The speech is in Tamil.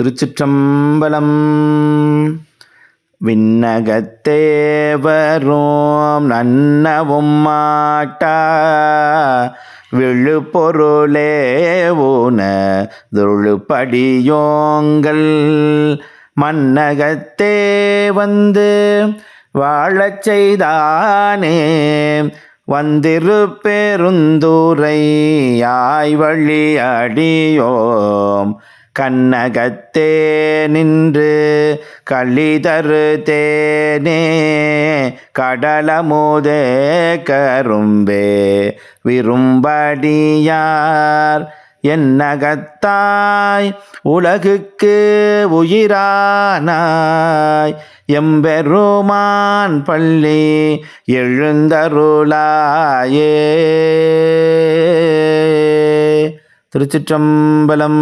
திருச்சிற்றம்பலம். விண்ணகத்தேவரும் நன்னவும் மாட்டா. விழுப்பொருளே ஊன துழுப்படியோங்கள் மன்னகத்தே வந்து வாழச் செய்தானே. வந்திரு பெருந்துரை யாய் வழி அடியோம் கண்ணகத்தே நின்று களிதரு தேனே கடலமுதே கரும்பே விரும்படியார் என்னகத்தாய் உலகுக்கு உயிரானாய். எம்பெருமான் பள்ளி எழுந்தருளாயே. திருச்சிற்றம்பலம்.